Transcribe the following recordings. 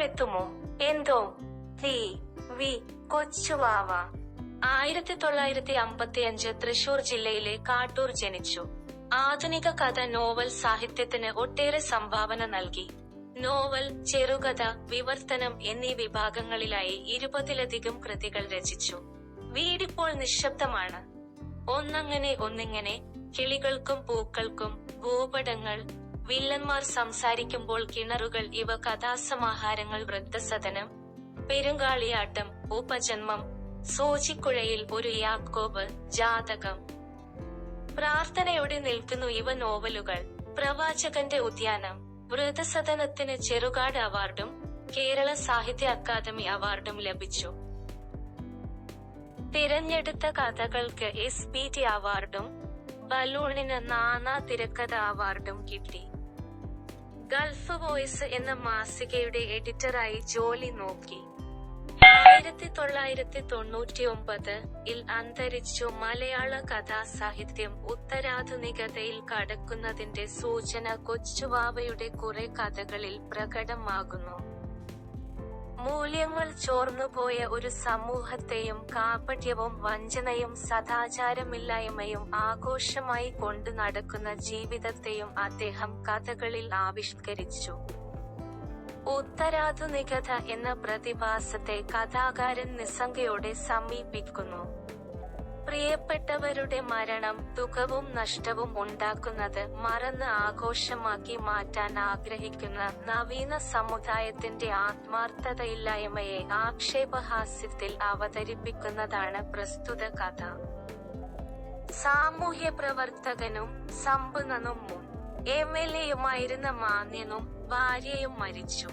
എപ്പോഴെത്തുമോ എന്തോ? തീ വി കൊച്ചുവാവ. ആയിരത്തി തൊള്ളായിരത്തി അമ്പത്തി അഞ്ച് തൃശൂർ ജില്ലയിലെ കാട്ടൂർ ജനിച്ചു. ആധുനിക കഥ നോവൽ സാഹിത്യത്തിന് ഒട്ടേറെ സംഭാവന നൽകി. നോവൽ ചെറുകഥ വിവർത്തനം എന്നീ വിഭാഗങ്ങളിലായി ഇരുപതിലധികം കൃതികൾ രചിച്ചു. വീടിപ്പോൾ നിശബ്ദമാണ്. ഒന്നങ്ങനെ ഒന്നിങ്ങനെ കിളികൾക്കും പൂക്കൾക്കും ഭൂപടങ്ങൾ വില്ലന്മാർ സംസാരിക്കുമ്പോൾ കിണറുകൾ ഇവ കഥാസമാഹാരങ്ങൾ വൃദ്ധസദനം പെരുങ്കാളിയാട്ടം ഉപജന്മം സോചിക്കുഴയിൽ ഒരു യാക്കോബ് ജാതകം. പ്രാർത്ഥനയോടെ നിൽക്കുന്നു ഇവ നോവലുകൾ. പ്രവാചകന്റെ ഉദ്യാനം. വൃതസദനത്തിന് ചെറുകാട് അവാർഡും കേരള സാഹിത്യ അക്കാദമി അവാർഡും ലഭിച്ചു. തിരഞ്ഞെടുത്ത കഥകൾക്ക് എസ് പി ടി അവാർഡും ബലൂണിന് നാനാ തിരക്കഥ അവാർഡും കിട്ടി. ഗൾഫ് വോയിസ് എന്ന മാസികയുടെ എഡിറ്ററായി ജോലി നോക്കി. ആയിരത്തി തൊള്ളായിരത്തി തൊണ്ണൂറ്റി ഒമ്പത് ഇൽ അന്തരിച്ചു മലയാള കഥാസാഹിത്യം ഉത്തരാധുനികതയിൽ കടക്കുന്നതിന്റെ സൂചന കൊച്ചുവാവയുടെ കുറെ കഥകളിൽ പ്രകടമാകുന്നു. മൂല്യങ്ങൾ ചോർന്നുപോയ ഒരു സമൂഹത്തെയും കാപട്യവും വഞ്ചനയും സദാചാരമില്ലായ്മയും ആഘോഷമായി കൊണ്ടു നടക്കുന്ന ജീവിതത്തെയും അദ്ദേഹം കഥകളിൽ ആവിഷ്കരിച്ചു. ഉത്തരാധുനികത എന്ന പ്രതിഭാസത്തെ കഥാകാരൻ നിസ്സംഗയോടെ സമീപിക്കുന്നു. പ്രിയപ്പെട്ടവരുടെ മരണം ദുഃഖവും നഷ്ടവും ഉണ്ടാക്കുന്നത് മറന്ന് ആഘോഷമാക്കി മാറ്റാൻ ആഗ്രഹിക്കുന്ന നവീന സമുദായത്തിന്റെ ആത്മാർത്ഥതയില്ലായ്മയെ ആക്ഷേപഹാസ്യത്തിൽ അവതരിപ്പിക്കുന്നതാണ് പ്രസ്തുത കഥ. സാമൂഹ്യ പ്രവർത്തകനും സമ്പന്നനും എം എൽ എയുമായിരുന്ന മാന്യനും ഭാര്യയും മരിച്ചു.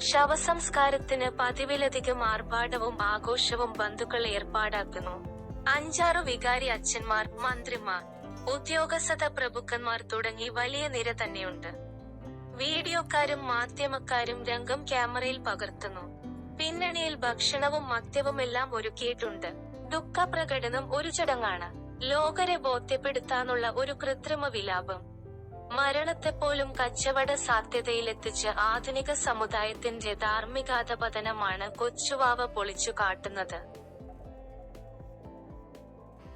ശവസംസ്കാരത്തിന് പതിവിലധികം ആർഭാടവും ആഘോഷവും ബന്ധുക്കൾ ഏർപ്പാടാക്കുന്നു. അഞ്ചാറു വികാരി അച്ഛന്മാർ മന്ത്രിമാർ ഉദ്യോഗസ്ഥ പ്രഭുക്കന്മാർ തുടങ്ങി വലിയ നിര തന്നെയുണ്ട്. വീഡിയോക്കാരും മാധ്യമക്കാരും രംഗം ക്യാമറയിൽ പകർത്തുന്നു. പിന്നണിയിൽ ഭക്ഷണവും മദ്യവും എല്ലാം ഒരുക്കിയിട്ടുണ്ട്. ദുഃഖ പ്രകടനം ഒരു ചടങ്ങാണ്. ലോകരെ ബോധ്യപ്പെടുത്താനുള്ള ഒരു കൃത്രിമ വിലാപം. മരണത്തെപ്പോലും കച്ചവട സാധ്യതയിലെത്തിച്ച് ആധുനിക സമുദായത്തിന്റെ ധാർമ്മികാധപതനമാണ് കൊച്ചുവാവ പൊളിച്ചു കാട്ടുന്നത്.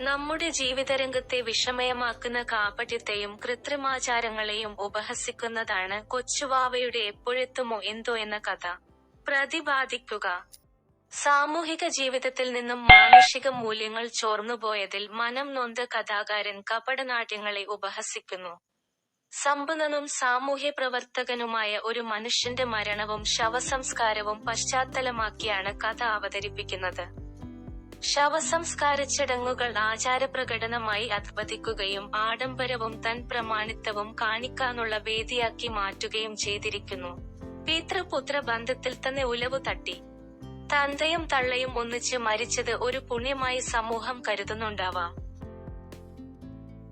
നമ്മുടെ ജീവിതരംഗത്തെ വിഷമയമാക്കുന്ന കാപട്യത്തെയും കൃത്രിമാചാരങ്ങളെയും ഉപഹസിക്കുന്നതാണ് കൊച്ചുവാവയുടെ എപ്പോഴെത്തുമോ എന്തോ എന്ന കഥ. പ്രതിപാദിക്കുക. സാമൂഹിക ജീവിതത്തിൽ നിന്നും മാനുഷിക മൂല്യങ്ങൾ ചോർന്നുപോയതിൽ മനം നൊന്ത കഥാകാരൻ കപടനാട്യങ്ങളെ ഉപഹസിക്കുന്നു. സമ്പന്നനും സാമൂഹ്യ പ്രവർത്തകനുമായ ഒരു മനുഷ്യന്റെ മരണവും ശവസംസ്കാരവും പശ്ചാത്തലമാക്കിയാണ് കഥ അവതരിപ്പിക്കുന്നത്. ശവസംസ്കാര ചടങ്ങുകൾ ആചാരപ്രകടനമായി അധ്വദിക്കുകയും ആഡംബരവും തൻ പ്രമാണിത്വവും കാണിക്കാനുള്ള വേദിയാക്കി മാറ്റുകയും ചെയ്തിരിക്കുന്നു. പിതൃപുത്ര ബന്ധത്തിൽ തന്നെ ഉലവു തട്ടി. തന്തയും തള്ളയും ഒന്നിച്ച് മരിച്ചത് ഒരു പുണ്യമായി സമൂഹം കരുതുന്നുണ്ടാവാം.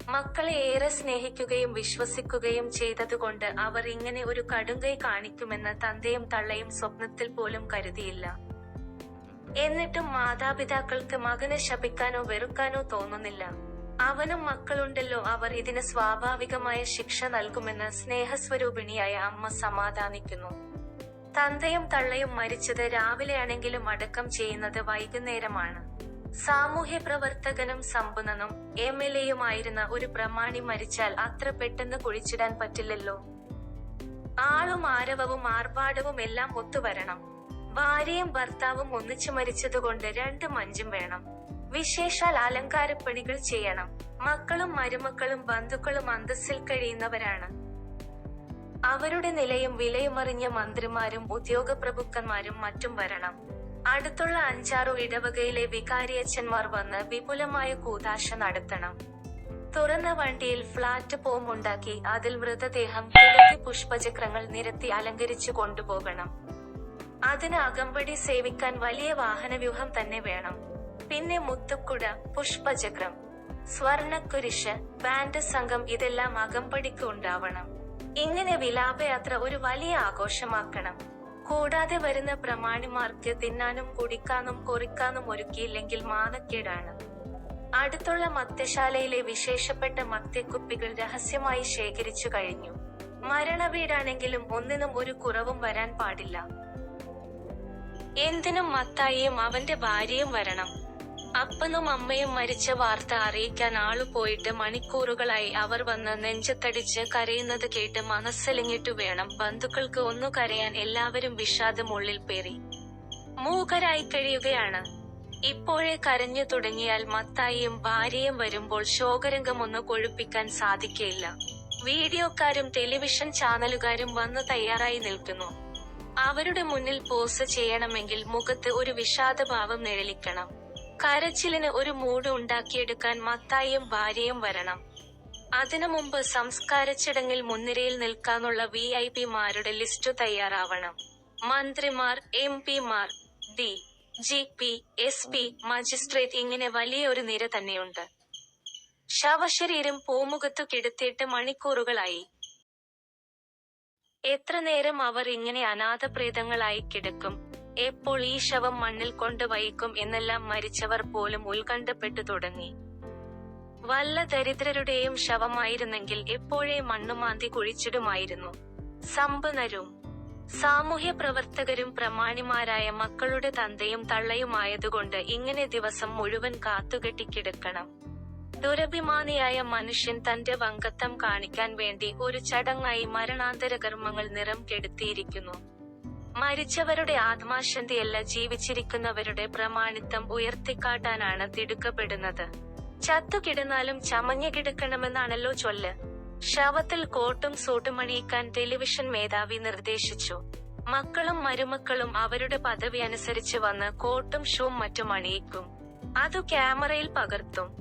മക്കളെ ഏറെ സ്നേഹിക്കുകയും വിശ്വസിക്കുകയും ചെയ്തതുകൊണ്ട് അവർ ഇങ്ങനെ ഒരു കടുങ്കൈ കാണിക്കുമെന്ന് തന്തയും തള്ളയും സ്വപ്നത്തിൽ പോലും കരുതിയില്ല. എന്നിട്ടും മാതാപിതാക്കൾക്ക് മകനെ ശപിക്കാനോ വെറുക്കാനോ തോന്നുന്നില്ല. അവനും മക്കളുണ്ടല്ലോ അവർ ഇതിന് സ്വാഭാവികമായ ശിക്ഷ നൽകുമെന്ന് സ്നേഹസ്വരൂപിണിയായ അമ്മ സമാധാനിക്കുന്നു. തന്തയും തള്ളയും മരിച്ചത് രാവിലെയാണെങ്കിലും അടക്കം ചെയ്യുന്നത് വൈകുന്നേരമാണ്. സാമൂഹ്യ പ്രവർത്തകനും സമ്പന്നനും എം എൽ എയുമായിരുന്ന ഒരു പ്രമാണി മരിച്ചാൽ അത്ര പെട്ടെന്ന് കുഴിച്ചിടാൻ പറ്റില്ലല്ലോ. ആളും ആരവവും ആർഭാടവും എല്ലാം ഒത്തുവരണം. ഭാര്യയും ഭർത്താവും ഒന്നിച്ചു മരിച്ചതുകൊണ്ട് രണ്ട് മഞ്ചും വേണം. വിശേഷാൽ അലങ്കാരപ്പണികൾ ചെയ്യണം. മക്കളും മരുമക്കളും ബന്ധുക്കളും അന്തസ്സിൽ കഴിയുന്നവരാണ്. അവരുടെ നിലയും വിലയുമറിഞ്ഞ മന്ത്രിമാരും ഉദ്യോഗപ്രഭുക്കന്മാരും മറ്റും വരണം. അടുത്തുള്ള അഞ്ചാറു ഇടവകയിലെ വികാരിയച്ഛന്മാർ വന്ന് വിപുലമായ കൂതാശ നടത്തണം. തുറന്ന വണ്ടിയിൽ ഫ്ളാറ്റ് പോമുണ്ടാക്കി അതിൽ മൃതദേഹം കിടത്തി പുഷ്പചക്രങ്ങൾ നിരത്തി അലങ്കരിച്ചു കൊണ്ടുപോകണം. അതിന് അകമ്പടി സേവിക്കാൻ വലിയ വാഹന വ്യൂഹം തന്നെ വേണം. പിന്നെ മുത്തുക്കുട പുഷ്പചക്രം സ്വർണക്കുരിശ് ബാൻഡ് സംഘം ഇതെല്ലാം അകമ്പടിക്ക് ഉണ്ടാവണം. ഇങ്ങനെ വിലാപയാത്ര ഒരു വലിയ ആഘോഷമാക്കണം. കൂടാതെ വരുന്ന പ്രമാണിമാർക്ക് തിന്നാനും കുടിക്കാനും കുറിക്കാനും ഒരുക്കിയില്ലെങ്കിൽ മാനക്കേടാണ്. അടുത്തുള്ള മത്യശാലയിലെ വിശേഷപ്പെട്ട മത്യക്കുപ്പികൾ രഹസ്യമായി ശേഖരിച്ചു കഴിഞ്ഞു. മരണവീടാണെങ്കിലും ഒന്നിനും ഒരു കുറവും വരാൻ പാടില്ല. എന്തിനും മത്തായിയും അവന്റെ ഭാര്യയും വരണം. അപ്പനും അമ്മയും മരിച്ച വാർത്ത അറിയിക്കാൻ ആളു പോയിട്ട് മണിക്കൂറുകളായി അവർ വന്ന് നെഞ്ചത്തടിച്ച് കരയുന്നത് കേട്ട് മനസ്സലിഞ്ഞിട്ടു വേണം ബന്ധുക്കൾക്ക് ഒന്നു കരയാൻ എല്ലാവരും വിഷാദം ഉള്ളിൽ പേറി. മൂകരായി കഴിയുകയാണ്. ഇപ്പോഴേ കരഞ്ഞു തുടങ്ങിയാൽ മത്തായിയും ഭാര്യയും വരുമ്പോൾ ശോകരംഗം ഒന്ന് കൊഴുപ്പിക്കാൻ സാധിക്കയില്ല. വീഡിയോക്കാരും ടെലിവിഷൻ ചാനലുകാരും വന്ന് തയ്യാറായി നിൽക്കുന്നു. അവരുടെ മുന്നിൽ പോസ് ചെയ്യണമെങ്കിൽ മുഖത്ത് ഒരു വിഷാദഭാവം നിഴലിക്കണം. കരച്ചിലിന് ഒരു മൂഡ് ഉണ്ടാക്കിയെടുക്കാൻ മത്തായും ഭാര്യയും വരണം. അതിനു മുമ്പ് സംസ്കാര ചടങ്ങിൽ മുൻനിരയിൽ നിൽക്കാനുള്ള വി ഐ പിമാരുടെ ലിസ്റ്റു തയ്യാറാവണം. മന്ത്രിമാർ എം പിമാർ D G P S P magistrate ഇങ്ങനെ വലിയ ഒരു നിര തന്നെയുണ്ട്. ശവശരീരം പൂമുഖത്തു കിടത്തിയിട്ട് മണിക്കൂറുകളായി. എത്ര നേരം അവർ ഇങ്ങനെ അനാഥപ്രേതങ്ങളായി കിടക്കും? എപ്പോൾ ഈ ശവം മണ്ണിൽ കൊണ്ട് വഹിക്കും എന്നെല്ലാം മരിച്ചവർ പോലും ഉത്കണ്ഠപ്പെട്ടു തുടങ്ങി. വല്ല ദരിദ്രരുടെയും ശവമായിരുന്നെങ്കിൽ എപ്പോഴേ മണ്ണുമാന്തി കുഴിച്ചിടുമായിരുന്നു. സമ്പന്നരും സാമൂഹ്യ പ്രവർത്തകരും പ്രമാണിമാരായ മക്കളുടെ തന്തയും തള്ളയുമായതുകൊണ്ട് ഇങ്ങനെ ദിവസം മുഴുവൻ കാത്തുകെട്ടിക്കിടക്കണം. ദുരഭിമാനിയായ മനുഷ്യൻ തന്റെ വങ്കത്വം കാണിക്കാൻ വേണ്ടി ഒരു ചടങ്ങായി മരണാന്തര കർമ്മങ്ങൾ നിറം കെടുത്തിയിരിക്കുന്നു. മരിച്ചവരുടെ ആത്മാശാന്തിയല്ല ജീവിച്ചിരിക്കുന്നവരുടെ പ്രമാണിത്വം ഉയർത്തിക്കാട്ടാനാണ് തിടുക്കപ്പെടുന്നത്. ചത്തുകിടന്നാലും ചമഞ്ഞു കിടക്കണമെന്നാണല്ലോ ചൊല്ല്. ശവത്തിൽ കോട്ടും സൂട്ടും അണിയിക്കാൻ ടെലിവിഷൻ മേധാവി നിർദ്ദേശിച്ചു. മക്കളും മരുമക്കളും അവരുടെ പദവി അനുസരിച്ച് വന്ന് കോട്ടും ഷൂം മറ്റും അണിയിക്കും. അതു ക്യാമറയിൽ പകർത്തും.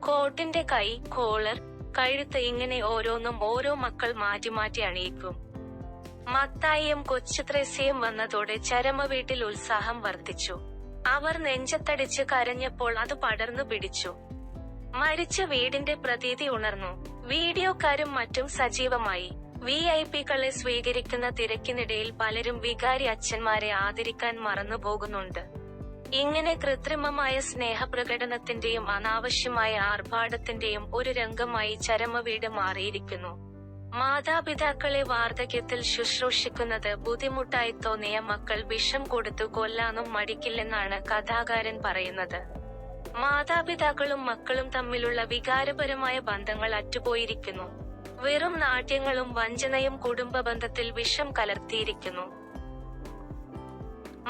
കോട്ടിന്റെ കൈ കോളർ കഴുത്ത് ഇങ്ങനെ ഓരോന്നും ഓരോ മക്കൾ മാറ്റി മാറ്റി അണിയിക്കും. മത്തായിയും കൊച്ചു ത്രേസ്യയും വന്നതോടെ ചരമ വീട്ടിൽ ഉത്സാഹം വർദ്ധിച്ചു. അവർ നെഞ്ചത്തടിച്ച് കരഞ്ഞപ്പോൾ അത് പടർന്നു പിടിച്ചു. മരിച്ച വീടിന്റെ പ്രതീതി ഉണർന്നു. വീഡിയോക്കാരും മറ്റും സജീവമായി. വി ഐ പികളെ സ്വീകരിക്കുന്ന തിരക്കിനിടയിൽ പലരും വികാരി അച്ഛന്മാരെ ആദരിക്കാൻ മറന്നുപോകുന്നുണ്ട്. ഇങ്ങനെ കൃത്രിമമായ സ്നേഹപ്രകടനത്തിന്റെയും അനാവശ്യമായ ആർഭാടത്തിന്റെയും ഒരു രംഗമായി ചരമവീട് മാറിയിരിക്കുന്നു. മാതാപിതാക്കളെ വാർദ്ധക്യത്തിൽ ശുശ്രൂഷിക്കുന്നത് ബുദ്ധിമുട്ടായി തോന്നിയ മക്കൾ വിഷം കൊടുത്തു കൊല്ലാനും മടിക്കില്ലെന്നാണ് കഥാകാരൻ പറയുന്നത്. മാതാപിതാക്കളും മക്കളും തമ്മിലുള്ള വികാരപരമായ ബന്ധങ്ങൾ അറ്റുപോയിരിക്കുന്നു. വെറും നാട്യങ്ങളും വഞ്ചനയും കുടുംബ ബന്ധത്തിൽ വിഷം കലർത്തിയിരിക്കുന്നു.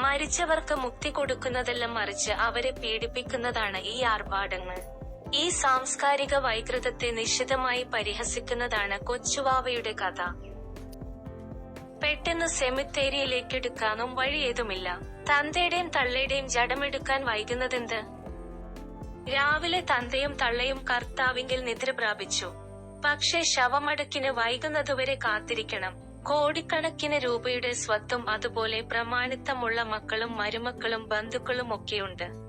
മരിച്ചവർക്ക് മുക്തി കൊടുക്കുന്നതെല്ലാം മറിച്ച് അവരെ പീഡിപ്പിക്കുന്നതാണ് ഈ ആർഭാടങ്ങൾ. ഈ സാംസ്കാരിക വൈകൃതത്തെ നിശിതമായി പരിഹസിക്കുന്നതാണ് കൊച്ചുവാവയുടെ കഥ. പെട്ടെന്ന് സെമിത്തേരിയിലേക്ക് എടുക്കാനും വഴിയേതുമില്ല. തന്തയുടെയും തള്ളയുടെയും ജഡമെടുക്കാൻ വൈകുന്നതെന്ത്? രാവിലെ തന്തയും തള്ളയും കർത്താവിങ്കിൽ നിദ്ര പ്രാപിച്ചു. പക്ഷേ ശവമടക്കിന് വൈകുന്നതുവരെ കാത്തിരിക്കണം. കോടിക്കണക്കിന് രൂപയുടെ സ്വത്തും അതുപോലെ പ്രമാണിത്തമുള്ള മക്കളും മരുമക്കളും ബന്ധുക്കളും ഒക്കെയുണ്ട്.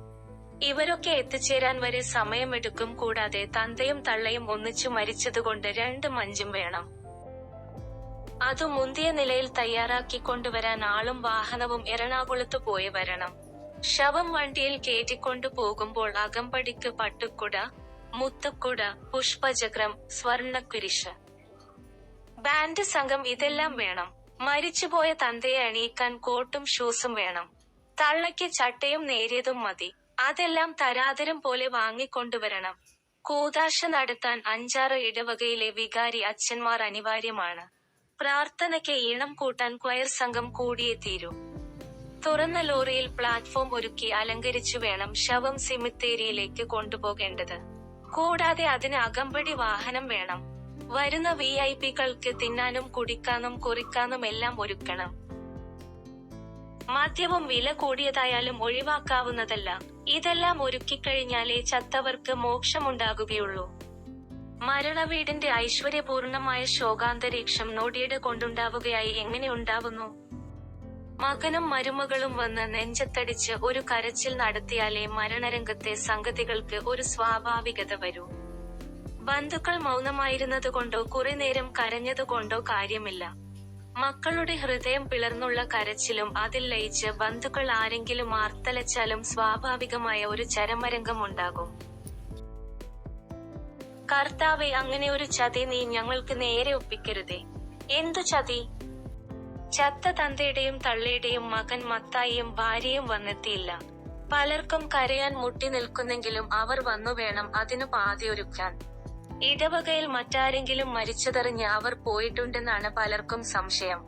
ഇവരൊക്കെ എത്തിച്ചേരാൻ വരെ സമയമെടുക്കും കൂടാതെ തന്തയും തള്ളയും ഒന്നിച്ചു മരിച്ചതുകൊണ്ട് രണ്ട് മഞ്ചും വേണം. അതു മുന്തിയ നിലയിൽ തയ്യാറാക്കി കൊണ്ടുവരാൻ ആളും വാഹനവും എറണാകുളത്ത് പോയി വരണം. ശവം വണ്ടിയിൽ കയറ്റിക്കൊണ്ടു പോകുമ്പോൾ അകമ്പടിക്ക് പട്ടുക്കുട മുത്തുക്കുട പുഷ്പചക്രം സ്വർണക്കുരിശ് ബാൻഡ് സംഘം ഇതെല്ലാം വേണം. മരിച്ചുപോയ തന്തയെ അണിയിക്കാൻ കോട്ടും ഷൂസും വേണം. തള്ളയ്ക്ക് ചട്ടയും നേരിയതും മതി. അതെല്ലാം തരാതരം പോലെ വാങ്ങിക്കൊണ്ടുവരണം. കൂതാശ നടത്താൻ അഞ്ചാറ് ഇടവകയിലെ വികാരി അച്ഛന്മാർ അനിവാര്യമാണ്. പ്രാർത്ഥനയ്ക്ക് ഈണം കൂട്ടാൻ ക്വയർ സംഘം കൂടിയേ തീരൂ തുറന്ന ലോറിയിൽ പ്ലാറ്റ്ഫോം ഒരുക്കി അലങ്കരിച്ചു വേണം ശവം സിമിത്തേരിയിലേക്ക് കൊണ്ടുപോകേണ്ടത്. കൂടാതെ അതിന് അകമ്പടി വാഹനം വേണം. വരുന്ന വി ഐ പികൾക്ക് തിന്നാനും കുടിക്കാനും കുറിക്കാനും എല്ലാം ഒരുക്കണം. മദ്യവും വില കൂടിയതായാലും ഒഴിവാക്കാവുന്നതല്ല. ഇതെല്ലാം ഒരുക്കിക്കഴിഞ്ഞാലേ ചത്തവർക്ക് മോക്ഷമുണ്ടാകുകയുള്ളൂ. മരണവീടിന്റെ ഐശ്വര്യപൂർണമായ ശോകാന്തരീക്ഷം നോടിയുടെ കൊണ്ടുണ്ടാവുകയായി എങ്ങനെ ഉണ്ടാവുന്നു? മകനും മരുമകളും വന്ന് നെഞ്ചത്തടിച്ച് ഒരു കരച്ചിൽ നടത്തിയാലേ മരണരംഗത്തെ സംഗതികൾക്ക് ഒരു സ്വാഭാവികത വരൂ. ബന്ധുക്കൾ മൗനമായിരുന്നതുകൊണ്ടോ കുറെ നേരം കരഞ്ഞതുകൊണ്ടോ കാര്യമില്ല. മക്കളുടെ ഹൃദയം പിളർന്നുള്ള കരച്ചിലും അതിൽ ലയിച്ച് ബന്ധുക്കൾ ആരെങ്കിലും ആർത്തലച്ചാലും സ്വാഭാവികമായ ഒരു ചരമരംഗം ഉണ്ടാകും കർത്താവെ അങ്ങനെ ഒരു ചതി നീ ഞങ്ങൾക്ക് നേരെ ഒപ്പിക്കരുതേ. എന്തു ചതി? ചത്ത തന്തയുടെയും തള്ളയുടെയും മകൻ മത്തായിയും ഭാര്യയും വന്നെത്തിയില്ല. പലർക്കും കരയാൻ മുട്ടി നിൽക്കുന്നെങ്കിലും അവർ വന്നു വേണം അതിനു പാതയൊരുക്കാൻ. ഇടവകയിൽ മറ്റാരെങ്കിലും മരിച്ചതറിഞ്ഞ് അവർ പോയിട്ടുണ്ടെന്നാണ് പലർക്കും സംശയം.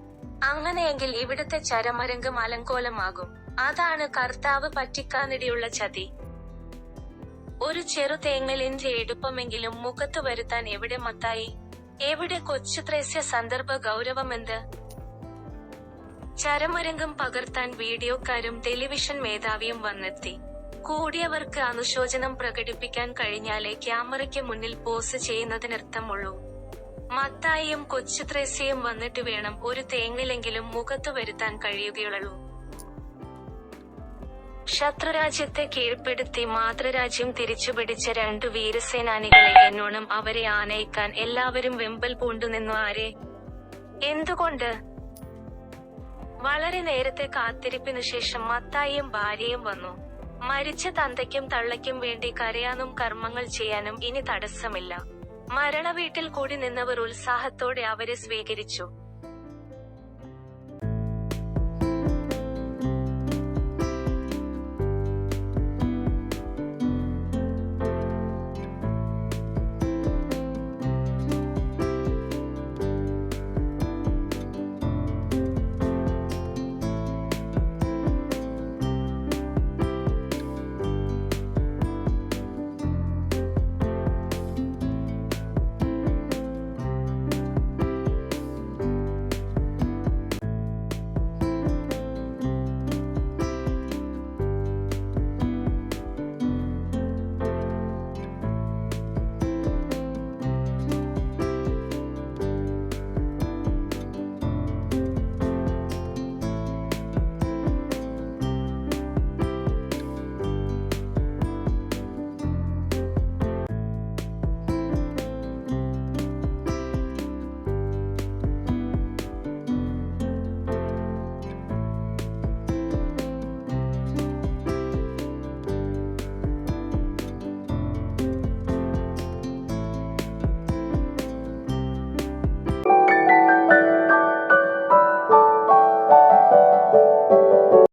അങ്ങനെയെങ്കിൽ ഇവിടുത്തെ ചരമരംഗം അലങ്കോലമാകും. അതാണ് കർത്താവ് പറ്റിക്കാനിടയുള്ള ചതി. ഒരു ചെറു തേങ്ങലിന്റെ എടുപ്പമെങ്കിലും മുഖത്ത് വരുത്താൻ എവിടെ മത്തായി? എവിടെ കൊച്ചു ത്രേസ്യ സന്ദർഭ ഗൗരവമെന്ത് ചരമരംഗം പകർത്താൻ വീഡിയോക്കാരും ടെലിവിഷൻ മേധാവിയും വന്നെത്തി. കൂടിയവർക്ക് അനുശോചനം പ്രകടിപ്പിക്കാൻ കഴിഞ്ഞാലേ ക്യാമറയ്ക്ക് മുന്നിൽ പോസ് ചെയ്യുന്നതിനർത്ഥമുള്ളൂ. മത്തായിയും കൊച്ചു ത്രേസ്യയും വന്നിട്ട് വേണം ഒരു തേങ്ങിലെങ്കിലും മുഖത്ത് വരുത്താൻ കഴിയുകയുള്ളൂ. ശത്രുരാജ്യത്തെ കീഴ്പ്പെടുത്തി മാതൃരാജ്യം തിരിച്ചുപിടിച്ച രണ്ടു വീരസേനാനികളെ എന്നോണം അവരെ ആനയിക്കാൻ എല്ലാവരും വെമ്പൽ പൂണ്ടു നിന്നു ആരെ? എന്തുകൊണ്ട്? വളരെ നേരത്തെ കാത്തിരിപ്പിനു ശേഷം മത്തായിയും ഭാര്യയും വന്നു. മരിച്ച തന്തയ്ക്കും തള്ളയ്ക്കും വേണ്ടി കരയാനും കർമ്മങ്ങൾ ചെയ്യാനും ഇനി തടസ്സമില്ല. മരണവീട്ടിൽ കൂടി നിന്നവർ ഉത്സാഹത്തോടെ അവരെ സ്വീകരിച്ചു.